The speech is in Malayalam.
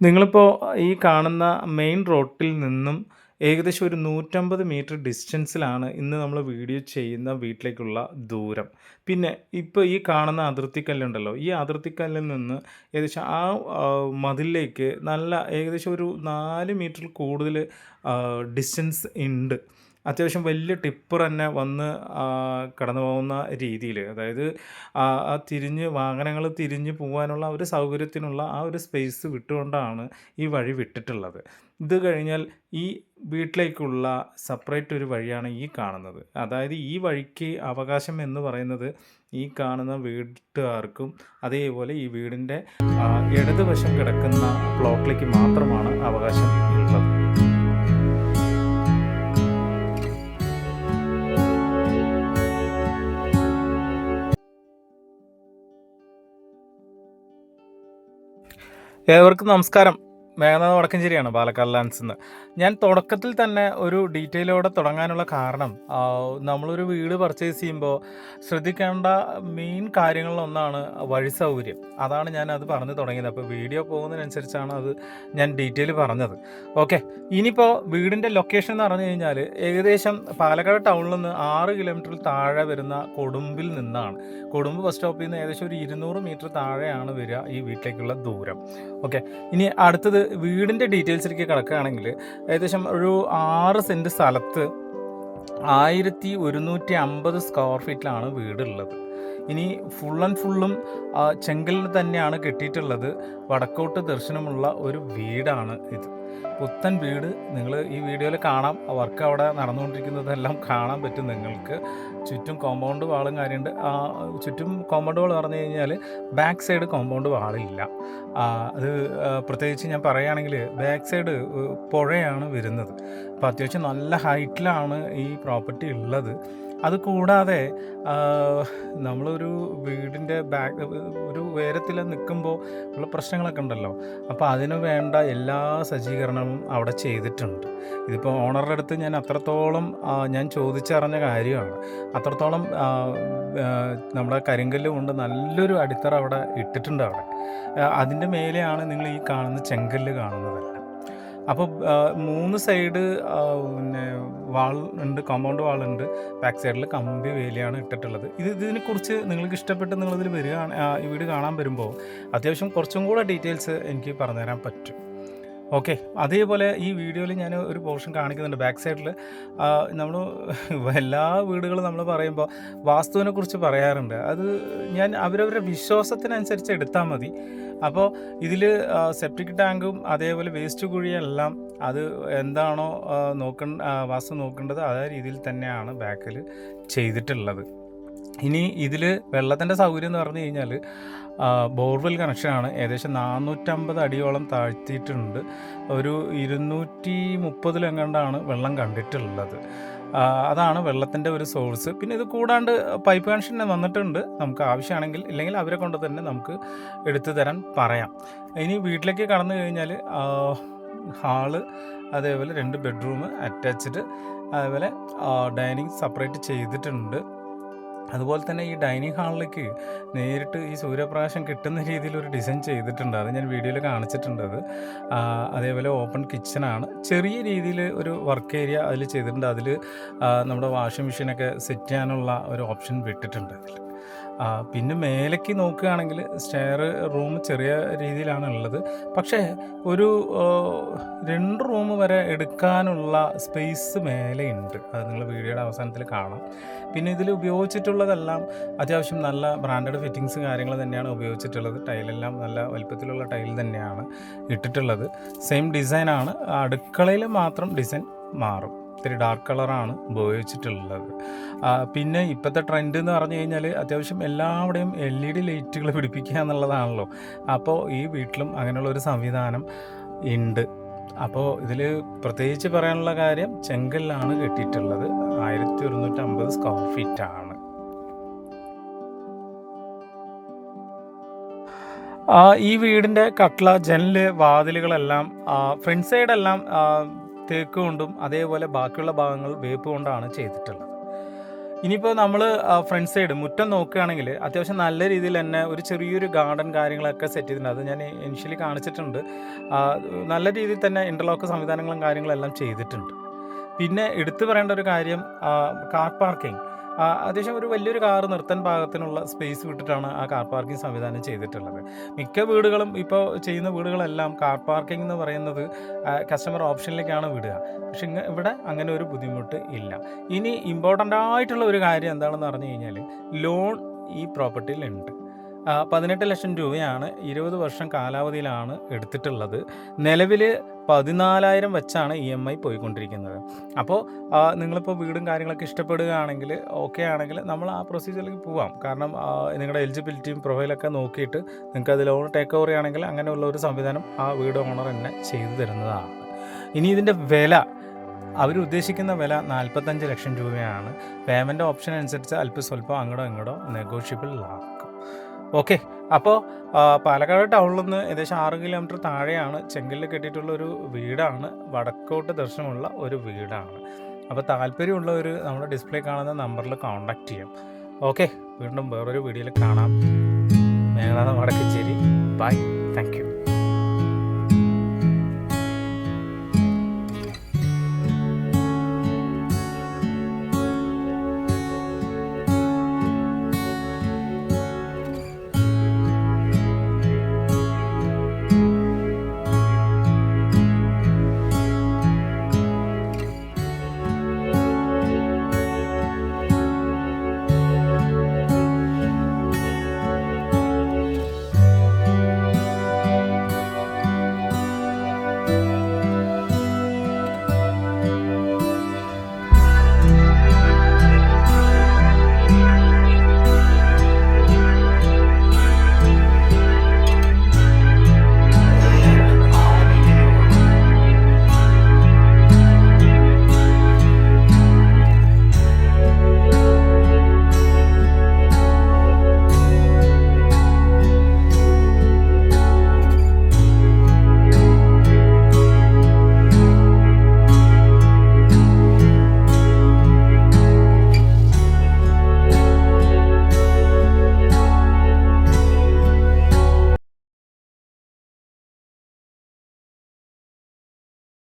നിങ്ങളിപ്പോൾ ഈ കാണുന്ന മെയിൻ റോട്ടിൽ നിന്നും ഏകദേശം ഒരു 150 മീറ്റർ ഡിസ്റ്റൻസിലാണ് ഇന്ന് നമ്മൾ വീഡിയോ ചെയ്യുന്ന വീട്ടിലേക്കുള്ള ദൂരം. പിന്നെ ഇപ്പോൾ ഈ കാണുന്ന അതിർത്തിക്കല്ലുണ്ടല്ലോ, ഈ അതിർത്തിക്കല്ലിൽ നിന്ന് ഏകദേശം ആ മതിലിലേക്ക് നല്ല ഏകദേശം ഒരു നാല് മീറ്റർ കൂടുതൽ ഡിസ്റ്റൻസ് ഇണ്ട്. അത്യാവശ്യം വലിയ ടിപ്പർ തന്നെ വന്ന് കടന്നു പോകുന്ന രീതിയിൽ അതായത് ആ തിരിഞ്ഞ് വാഹനങ്ങൾ തിരിഞ്ഞ് പോകാനുള്ള ഒരു സൗകര്യത്തിനുള്ള ആ ഒരു സ്പേസ് വിട്ടുകൊണ്ടാണ് ഈ വഴി വിട്ടിട്ടുള്ളത്. ഇത് കഴിഞ്ഞാൽ ഈ വീട്ടിലേക്കുള്ള സെപ്പറേറ്റ് ഒരു വഴിയാണ് ഈ കാണുന്നത്. അതായത് ഈ വഴിക്ക് അവകാശം എന്ന് പറയുന്നത് ഈ കാണുന്ന വീട്ടുകാർക്കും അതേപോലെ ഈ വീടിന്റെ ഇടതുവശം കിടക്കുന്ന പ്ലോട്ടിലേക്ക് മാത്രമാണ് അവകാശം ഏവർക്കും നമസ്കാരം. മേഘനാഥ് വടക്കഞ്ചേരിയാണ് പാലക്കാട് ലാൻസ് നിന്ന് ഞാൻ തുടക്കത്തിൽ തന്നെ ഒരു ഡീറ്റെയിലോടെ തുടങ്ങാനുള്ള കാരണം നമ്മളൊരു വീട് പർച്ചേസ് ചെയ്യുമ്പോൾ ശ്രദ്ധിക്കേണ്ട മെയിൻ കാര്യങ്ങളിലൊന്നാണ് വഴി സൗകര്യം. അതാണ് ഞാൻ അത് പറഞ്ഞു തുടങ്ങിയത്. അപ്പോൾ വീഡിയോ പോകുന്നതിനനുസരിച്ചാണ് അത് ഞാൻ ഡീറ്റെയിൽ പറഞ്ഞത്. ഓക്കെ. ഇനിയിപ്പോൾ വീടിന്റെ ലൊക്കേഷൻ എന്ന് പറഞ്ഞു കഴിഞ്ഞാൽ ഏകദേശം പാലക്കാട് ടൗണിൽ നിന്ന് ആറ് കിലോമീറ്ററിൽ താഴെ വരുന്ന കൊടുമ്പിൽ നിന്നാണ്. കൊടുമ്പ് ബസ് സ്റ്റോപ്പിൽ നിന്ന് ഏകദേശം ഒരു 200 മീറ്റർ താഴെയാണ് വരിക ഈ വീട്ടിലേക്കുള്ള ദൂരം. ഓക്കെ. ഇനി അടുത്തത് വീടിന്റെ ഡീറ്റെയിൽസിലേക്ക് കിടക്കുകയാണെങ്കിൽ ഏകദേശം ഒരു ആറ് സെന്റ് സ്ഥലത്ത് 1150 സ്ക്വയർ ഫീറ്റിലാണ് വീടുള്ളത്. ഇനി ഫുൾ ആൻഡ് ഫുള്ളും ചെങ്കലിന് തന്നെയാണ് കെട്ടിയിട്ടുള്ളത്. വടക്കോട്ട് ദർശനമുള്ള ഒരു വീടാണ് ഇത്. പുത്തൻ വീട് നിങ്ങൾ ഈ വീഡിയോയിൽ കാണാം. വർക്ക് അവിടെ നടന്നുകൊണ്ടിരിക്കുന്നതെല്ലാം കാണാൻ പറ്റും നിങ്ങൾക്ക്. ചുറ്റും കോമ്പൗണ്ട് വാളും കാര്യമുണ്ട്. ചുറ്റും കോമ്പൗണ്ട് വാൾ പറഞ്ഞു കഴിഞ്ഞാൽ ബാക്ക് സൈഡ് കോമ്പൗണ്ട് വാളില്ല. അത് പ്രത്യേകിച്ച് ഞാൻ പറയുകയാണെങ്കിൽ ബാക്ക് സൈഡ് പുഴയാണ് വരുന്നത്. അപ്പോൾ അത്യാവശ്യം നല്ല ഹൈറ്റിലാണ് ഈ പ്രോപ്പർട്ടി ഉള്ളത്. അത് കൂടാതെ നമ്മളൊരു വീടിന്റെ ബാക്ക് ഒരു ഉയരത്തിൽ നിൽക്കുമ്പോൾ ഉള്ള പ്രശ്നങ്ങളൊക്കെ ഉണ്ടല്ലോ. അപ്പോൾ അതിന് വേണ്ട എല്ലാ സജ്ജീകരണവും അവിടെ ചെയ്തിട്ടുണ്ട്. ഇതിപ്പോൾ ഓണറുടെ അടുത്ത് ഞാൻ അത്രത്തോളം ഞാൻ ചോദിച്ചറിഞ്ഞ കാര്യമാണ്. അത്രത്തോളം നമ്മുടെ കരിങ്കല്ല് കൊണ്ട് നല്ലൊരു അടിത്തറ അവിടെ ഇട്ടിട്ടുണ്ട് അവിടെ. അതിന്റെ മേലെയാണ് നിങ്ങൾ ഈ കാണുന്ന ചെങ്കല്ല് കാണുന്നതെല്ലാം. അപ്പോൾ മൂന്ന് സൈഡ് പിന്നെ വാൾ ഉണ്ട്. കോമ്പൗണ്ട് ഉണ്ട് ബാക്ക് സൈഡിൽ കമ്പി വേലിയാണ് ഇട്ടിട്ടുള്ളത്. ഇത് ഇതിനെക്കുറിച്ച് നിങ്ങൾക്ക് ഇഷ്ടപ്പെട്ട് നിങ്ങളിതിൽ വരികയാണ് ഈ വീട് കാണാൻ വരുമ്പോൾ അത്യാവശ്യം കുറച്ചും കൂടെ ഡീറ്റെയിൽസ് എനിക്ക് പറഞ്ഞുതരാൻ പറ്റും. ഓക്കെ. അതേപോലെ ഈ വീഡിയോയിൽ ഞാൻ ഒരു പോർഷൻ കാണിക്കുന്നുണ്ട്. ബാക്ക് സൈഡിൽ നമ്മൾ എല്ലാ വീടുകളും നമ്മൾ പറയുമ്പോൾ വാസ്തുവിനെക്കുറിച്ച് പറയാറുണ്ട്. അത് ഞാൻ അവരവരുടെ വിശ്വാസത്തിനനുസരിച്ച് എടുത്താൽ മതി. അപ്പോൾ ഇതിൽ സെപ്റ്റിക് ടാങ്കും അതേപോലെ വേസ്റ്റ് കുഴിയെല്ലാം അത് എന്താണോ നോക്കണ്ട വാസ്തു നോക്കേണ്ടത് അതേ രീതിയിൽ തന്നെയാണ് ബാക്കിൽ ചെയ്തിട്ടുള്ളത്. ഇനി ഇതിൽ വെള്ളത്തിന്റെ സൗകര്യം എന്ന് പറഞ്ഞു കഴിഞ്ഞാൽ ബോർവെൽ കണക്ഷനാണ്. ഏകദേശം 450 അടിയോളം താഴ്ത്തിയിട്ടുണ്ട്. ഒരു ഇരുന്നൂറ്റി മുപ്പതിലെങ്ങാണ്ടാണ് വെള്ളം കണ്ടിട്ടുള്ളത്. അതാണ് വെള്ളത്തിന്റെ ഒരു സോഴ്സ്. പിന്നെ ഇത് കൂടാണ്ട് പൈപ്പ് കണക്ഷൻ വന്നിട്ടുണ്ട്. നമുക്ക് ആവശ്യമാണെങ്കിൽ ഇല്ലെങ്കിൽ അവരെ കൊണ്ട് തന്നെ നമുക്ക് എടുത്തു തരാൻ പറയാം. ഇനി വീട്ടിലേക്ക് കടന്നു കഴിഞ്ഞാൽ ഹാൾ അതേപോലെ രണ്ട് ബെഡ്റൂം അറ്റാച്ച്ഡ് അതേപോലെ ഡൈനിങ് സെപ്പറേറ്റ് ചെയ്തിട്ടുണ്ട്. അതുപോലെ തന്നെ ഈ ഡൈനിങ് ഹാളിലേക്ക് നേരിട്ട് ഈ സൂര്യപ്രകാശം കിട്ടുന്ന രീതിയിൽ ഒരു ഡിസൈൻ ചെയ്തിട്ടുണ്ട്. അത് ഞാൻ വീഡിയോയിൽ കാണിച്ചിട്ടുണ്ട് അത്. അതേപോലെ ഓപ്പൺ കിച്ചണാണ്. ചെറിയ രീതിയിൽ ഒരു വർക്ക് ഏരിയ അതിൽ ചെയ്തിട്ടുണ്ട്. അതിൽ നമ്മുടെ വാഷിംഗ് മെഷീനൊക്കെ സെറ്റ് ചെയ്യാനുള്ള ഒരു ഓപ്ഷൻ വിട്ടിട്ടുണ്ട് അതിൽ. പിന്നെ മേലേക്ക് നോക്കുകയാണെങ്കിൽ സ്റ്റെയർ റൂം ചെറിയ രീതിയിലാണ് ഉള്ളത്. പക്ഷേ ഒരു രണ്ട് റൂം വരെ എടുക്കാനുള്ള സ്പേസ് മേലെ ഉണ്ട് അത് നിങ്ങൾ വീഡിയോയുടെ അവസാനത്തിൽ കാണാം. പിന്നെ ഇതിൽ ഉപയോഗിച്ചിട്ടുള്ളതെല്ലാം അത്യാവശ്യം നല്ല ബ്രാൻഡഡ് ഫിറ്റിങ്സ് കാര്യങ്ങൾ തന്നെയാണ് ഉപയോഗിച്ചിട്ടുള്ളത്. ടൈലെല്ലാം നല്ല വലിപ്പത്തിലുള്ള ടൈൽ തന്നെയാണ് ഇട്ടിട്ടുള്ളത്. സെയിം ഡിസൈനാണ്. അടുക്കളയിൽ മാത്രം ഡിസൈൻ മാറും. ഇത്തിരി ഡാർക്ക് കളറാണ് ഉപയോഗിച്ചിട്ടുള്ളത്. പിന്നെ ഇപ്പോഴത്തെ ട്രെൻഡ് എന്ന് പറഞ്ഞു കഴിഞ്ഞാൽ അത്യാവശ്യം എല്ലാവിടെയും എൽ ഇ ഡി ലൈറ്റുകൾ പിടിപ്പിക്കുക എന്നുള്ളതാണല്ലോ. അപ്പോൾ ഈ വീട്ടിലും അങ്ങനെയുള്ള ഒരു സംവിധാനം ഉണ്ട് അപ്പോൾ ഇതിൽ പ്രത്യേകിച്ച് പറയാനുള്ള കാര്യം ചെങ്കല്ലാണ് കെട്ടിയിട്ടുള്ളത്. 1150 സ്ക്വയർ ഫീറ്റാണ്. ഈ വീടിന്റെ കട്ട്ല ജനൽ, വാതിലുകളെല്ലാം ഫ്രണ്ട് സൈഡെല്ലാം തേക്ക് കൊണ്ടും അതേപോലെ ബാക്കിയുള്ള ഭാഗങ്ങൾ വേപ്പ് കൊണ്ടാണ് ചെയ്തിട്ടുള്ളത്. ഇനിയിപ്പോൾ നമ്മൾ ഫ്രണ്ട് സൈഡ് മുറ്റം നോക്കുകയാണെങ്കിൽ അത്യാവശ്യം നല്ല രീതിയിൽ തന്നെ ഒരു ചെറിയൊരു ഗാർഡൻ കാര്യങ്ങളൊക്കെ സെറ്റ് ചെയ്തിട്ടുണ്ട്. അത് ഞാൻ ഇനിഷ്യലി കാണിച്ചിട്ടുണ്ട്. നല്ല രീതിയിൽ തന്നെ ഇന്റർലോക്ക് സംവിധാനങ്ങളും കാര്യങ്ങളെല്ലാം ചെയ്തിട്ടുണ്ട്. പിന്നെ എടുത്തു പറയേണ്ട ഒരു കാര്യം കാർ പാർക്കിംഗ് അത്യാവശ്യം ഒരു വലിയൊരു കാർ നിർത്താൻ പാകത്തിനുള്ള സ്പേസ് വിട്ടിട്ടാണ് ആ കാർ പാർക്കിംഗ് സംവിധാനം ചെയ്തിട്ടുള്ളത്. മിക്ക വീടുകളും ഇപ്പോൾ ചെയ്യുന്ന വീടുകളെല്ലാം കാർ പാർക്കിംഗ് എന്ന് പറയുന്നത് കസ്റ്റമർ ഓപ്ഷനിലേക്കാണ് വിടുക. പക്ഷെ ഇങ്ങ ഇവിടെ അങ്ങനെ ഒരു ബുദ്ധിമുട്ട് ഇല്ല. ഇനി ഇമ്പോർട്ടന്റ് ആയിട്ടുള്ള ഒരു കാര്യം എന്താണെന്ന് പറഞ്ഞു കഴിഞ്ഞാൽ ലോൺ ഈ ആ, പതിനെട്ട് ലക്ഷം രൂപയാണ് ഇരുപത് വർഷം കാലാവധിയിലാണ് എടുത്തിട്ടുള്ളത്. നിലവിൽ പതിനാലായിരം വെച്ചാണ് ഇ എം ഐ പോയിക്കൊണ്ടിരിക്കുന്നത്. അപ്പോൾ നിങ്ങളിപ്പോൾ വീടും കാര്യങ്ങളൊക്കെ ഇഷ്ടപ്പെടുകയാണെങ്കിൽ ഓക്കെ ആണെങ്കിൽ നമ്മൾ ആ പ്രൊസീജിയറിലേക്ക് പോവാം. കാരണം നിങ്ങളുടെ എലിജിബിലിറ്റിയും പ്രൊഫൈലൊക്കെ നോക്കിയിട്ട് നിങ്ങൾക്ക് അത് ലോൺ ടേക്ക് ഓവർ ചെയ്യുകയാണെങ്കിൽ അങ്ങനെയുള്ള ഒരു സംവിധാനം ആ വീട് ഓണർ തന്നെ ചെയ്തു തരുന്നതാണ്. ഇനി ഇതിന്റെ വില അവരുദ്ദേശിക്കുന്ന വില നാൽപ്പത്തഞ്ച് ലക്ഷം രൂപയാണ്. പേയ്മെന്റ് ഓപ്ഷൻ അനുസരിച്ച് അല്പം സ്വല്പം അങ്ങോട്ടോ ഇങ്ങോട്ടോ നെഗോഷ്യബിൾ ആക്കും ഓക്കെ. അപ്പോൾ പാലക്കാട് ടൗണിൽ നിന്ന് ഏകദേശം ആറ് കിലോമീറ്റർ താഴെയാണ് ചെങ്കലിൽ കെട്ടിയിട്ടുള്ള ഒരു വീടാണ്. വടക്കോട്ട് ദർശനമുള്ള ഒരു വീടാണ്. അപ്പോൾ താല്പര്യമുള്ളവർ നമ്മുടെ ഡിസ്പ്ലേ കാണുന്ന നമ്പറിൽ കോൺടാക്റ്റ് ചെയ്യാം. ഓക്കെ. വീണ്ടും വേറൊരു വീഡിയോയിൽ കാണാം. Meghanath Vadakkancheri bye. Thank you.